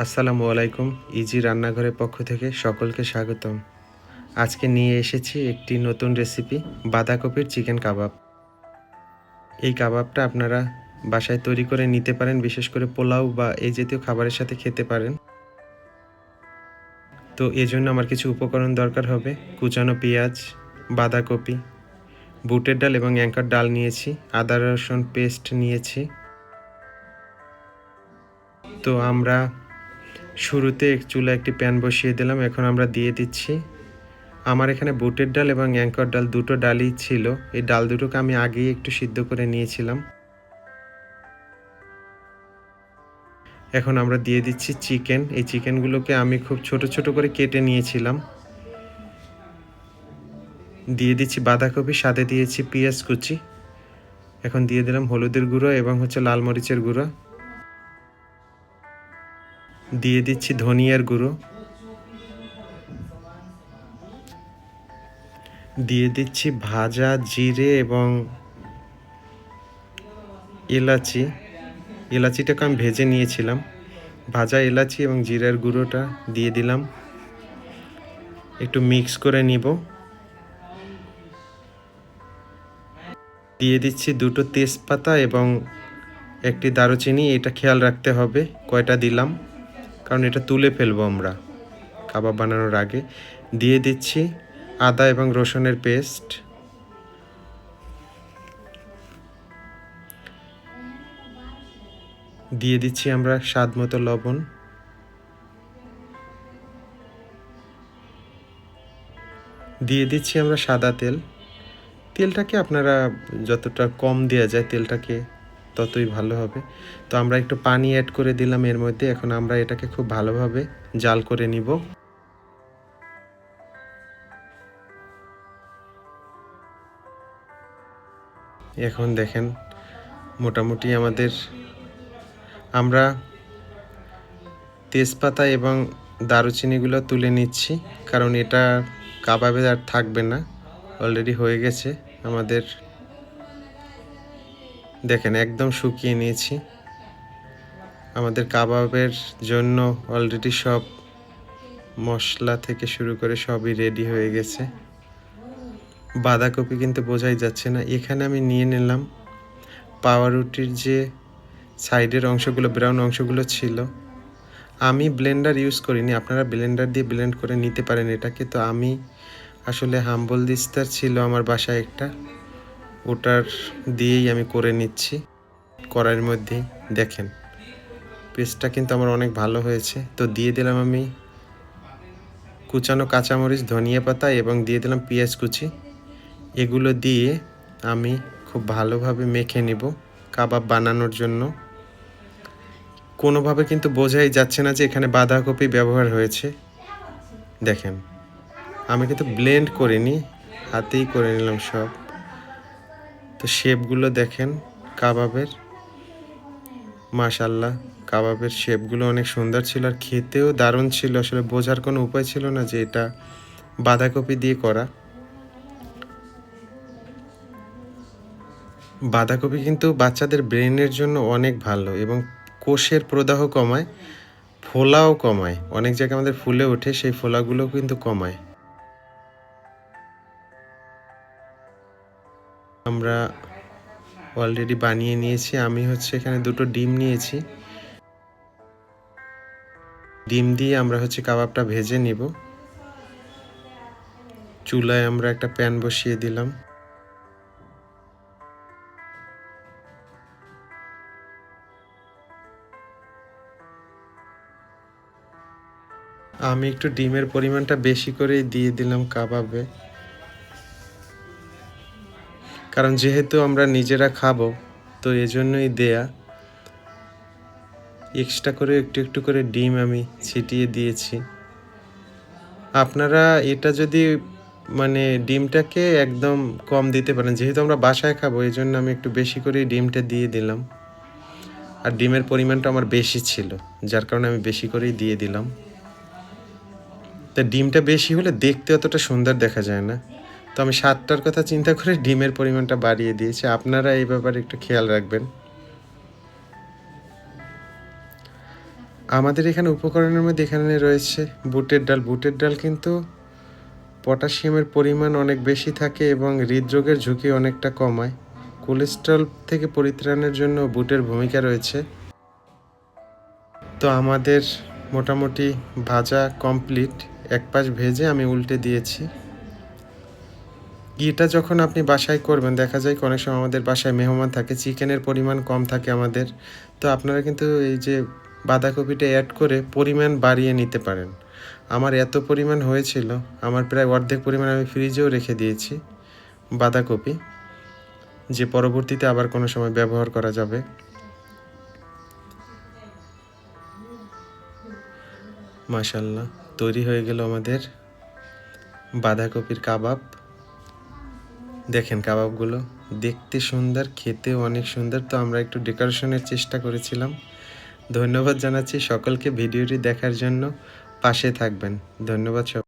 আসসালামু আলাইকুম, ইজি রান্নাঘরের পক্ষ থেকে সকলকে স্বাগতম। আজকে নিয়ে এসেছি একটি নতুন রেসিপি, বাঁধাকপির চিকেন কাবাব। এই কাবাবটা আপনারা বাসায় তৈরি করে নিতে পারেন, বিশেষ করে পোলাও বা এই জাতীয় খাবারের সাথে খেতে পারেন। তো এজন্য আমার কিছু উপকরণ দরকার হবে, কুচানো পেঁয়াজ, বাঁধাকপি, বুটের ডাল এবং অ্যাঙ্কার ডাল নিয়েছি, আদা রসুন পেস্ট নিয়েছি। তো আমরা শুরুতে চুলা একটি প্যান বসিয়ে দিলাম, এখন আমরা দিয়ে দিচ্ছি। আমার এখানে বুটের ডাল এবং অ্যাঙ্কর ডাল দুটো ডালই ছিল। এই ডাল দুটোকে আমি আগেই একটু সিদ্ধ করে নিয়েছিলাম। এখন আমরা দিয়ে দিচ্ছি চিকেন। এই চিকেনগুলোকে আমি খুব ছোট ছোট করে কেটে নিয়েছিলাম। দিয়ে দিচ্ছি বাঁধাকপি, সাথে দিয়েছি পেঁয়াজ কুচি। এখন দিয়ে দিলাম হলুদের গুঁড়ো এবং হচ্ছে লাল মরিচের গুঁড়ো। দিয়ে দিচ্ছি ধনিয়ার গুঁড়ো। দিয়ে দিচ্ছি ভাজা জিরে এবং এলাচি। এলাচিটাকে আমি ভেজে নিয়েছিলাম। ভাজা এলাচি এবং জিরার গুঁড়োটা দিয়ে দিলাম। একটু মিক্স করে নিব। দিয়ে দিচ্ছি দুটো তেজপাতা এবং একটি দারুচিনি, এটা খেয়াল রাখতে হবে, কয়টা দিলাম। কারণ এটা তুলে ফেলব আমরা। কাবাব বানানোর আগে দিয়ে দিচ্ছি আদা এবং রসুনের পেস্ট। দিয়ে দিচ্ছি আমরা স্বাদ মতো লবণ। দিয়ে দিচ্ছি আমরা সাদা তেল। তেলটাকে আপনারা যতটা কম দেওয়া যায় তেলটাকে ততই ভালো হবে। তো আমরা একটু পানি অ্যাড করে দিলাম এর মধ্যে। এখন আমরা এটাকে খুব ভালোভাবে জাল করে নিব। এখন দেখেন মোটামুটি আমাদের আমরা তেজপাতা এবং দারুচিনিগুলো তুলে নিচ্ছি, কারণ এটা কাবাবে আর থাকবে না। অলরেডি হয়ে গেছে আমাদের দেখেন, একদম শুকিয়ে নিয়েছি। আমাদের কাবাবের জন্য অলরেডি সব মশলা থেকে শুরু করে সবই রেডি হয়ে গেছে। বাঁধাকপি কিন্তু বোঝাই যাচ্ছে না। এখানে আমি নিয়ে নিলাম পাউরুটির যে সাইডের অংশগুলো ব্রাউন অংশগুলো ছিল। আমি ব্লেন্ডার ইউজ করিনি। আপনারা ব্লেন্ডার দিয়ে ব্লেন্ড করে নিতে পারেন এটাকে। তো আমি আসলে হাম্বল দিস্তার ছিল আমার বাসায় একটা। ওটার দিয়েই আমি করে নিচ্ছি। কড়াইয়ের মধ্যে দেখেন, পেস্টটা কিন্তু আমার অনেক ভালো হয়েছে। তো দিয়ে দিলাম আমি কুচানো কাঁচামরিচ, ধনিয়া পাতা এবং দিয়ে দিলাম পেঁয়াজ কুচি। এগুলো দিয়ে আমি খুব ভালোভাবে মেখে নিব কাবাব বানানোর জন্য। কোনোভাবে কিন্তু বোঝাই যাচ্ছে না যে এখানে বাঁধাকপি ব্যবহার হয়েছে। দেখেন, আমি কিন্তু ব্লেন্ড করিনি, হাতেই করে নিলাম সব। তো শেপগুলো দেখেন, কাবাবের। মাশাল্লাহ কাবাবের শেপগুলো অনেক সুন্দর ছিল আর খেতেও দারুণ ছিল। আসলে বোঝার কোনো উপায় ছিল না যে এটা বাঁধাকপি দিয়ে করা। বাঁধাকপি কিন্তু বাচ্চাদের ব্রেনের জন্য অনেক ভালো এবং কোষের প্রদাহ কমায়, ফোলাও কমায়। অনেক জায়গায় আমাদের ফুলে ওঠে, সেই ফোলাগুলো কিন্তু কমায়। আমরা অলরেডি বানিয়ে নিয়েছি। আমি হচ্ছে এখানে দুটো ডিম নিয়েছি। ডিম দিয়ে আমরা হচ্ছে কাবাবটা ভেজে নিব। চুলায় আমরা একটা প্যান বসিয়ে দিলাম। আমি একটু ডিমের পরিমাণটা বেশি করে দিয়ে দিলাম কাবাবে। কারণ যেহেতু আমরা নিজেরা খাব, তো এজন্যই দেয়া। এক্সট্রা করে একটু একটু করে ডিম আমি ছিটিয়ে দিয়েছি। আপনারা এটা যদি মানে ডিমটাকে একদম কম দিতে পারেন, যেহেতু আমরা বাসায় খাব এই জন্য আমি একটু বেশি করে ডিমটা দিয়ে দিলাম। আর ডিমের পরিমাণটা আমার বেশি ছিল, যার কারণে আমি বেশি করেই দিয়ে দিলাম। তা ডিমটা বেশি হলে দেখতে অতটা সুন্দর দেখা যায় না। তো আমি সাতটার কথা চিন্তা করে ডিমের পরিমাণটা বাড়িয়ে দিয়েছি। আপনারা এই ব্যাপারে একটু খেয়াল রাখবেন। আমাদের এখানে উপকরণের মধ্যে এখানে রয়েছে বুটের ডাল। বুটের ডাল কিন্তু পটাশিয়ামের পরিমাণ অনেক বেশি থাকে এবং হৃদরোগের ঝুঁকি অনেকটা কমায় কোলেস্ট্রল থেকে পরিত্রাণের জন্য বুটের ভূমিকা রয়েছে। তো আমাদের মোটামুটি ভাজা কমপ্লিট। এক পাশ ভেজে আমি উল্টে দিয়েছি। এটা যখন আপনি বাসায় করবেন, দেখা যায় অনেক সময় আমাদের বাসায় মেহমান থাকে, চিকেনের পরিমাণ কম থাকে আমাদের। তো আপনারা কিন্তু এই যে বাঁধাকপিটা অ্যাড করে পরিমাণ বাড়িয়ে নিতে পারেন। আমার এত পরিমাণ হয়েছিল, আমার প্রায় অর্ধেক পরিমাণ আমি ফ্রিজেও রেখে দিয়েছি বাঁধাকপি, যে পরবর্তীতে আবার কোনো সময় ব্যবহার করা যাবে। মাশাল্লাহ তৈরি হয়ে গেল আমাদের বাঁধাকপির কাবাব। দেখেন কাবাবগুলো। দেখতে সুন্দর খেতে অনেক সুন্দর। তো আমরা একটু ডেকোরেশনের চেষ্টা করেছিলাম। ধন্যবাদ জানাচ্ছি সকলকে ভিডিওটি দেখার জন্য। পাশে থাকবেন। ধন্যবাদ সব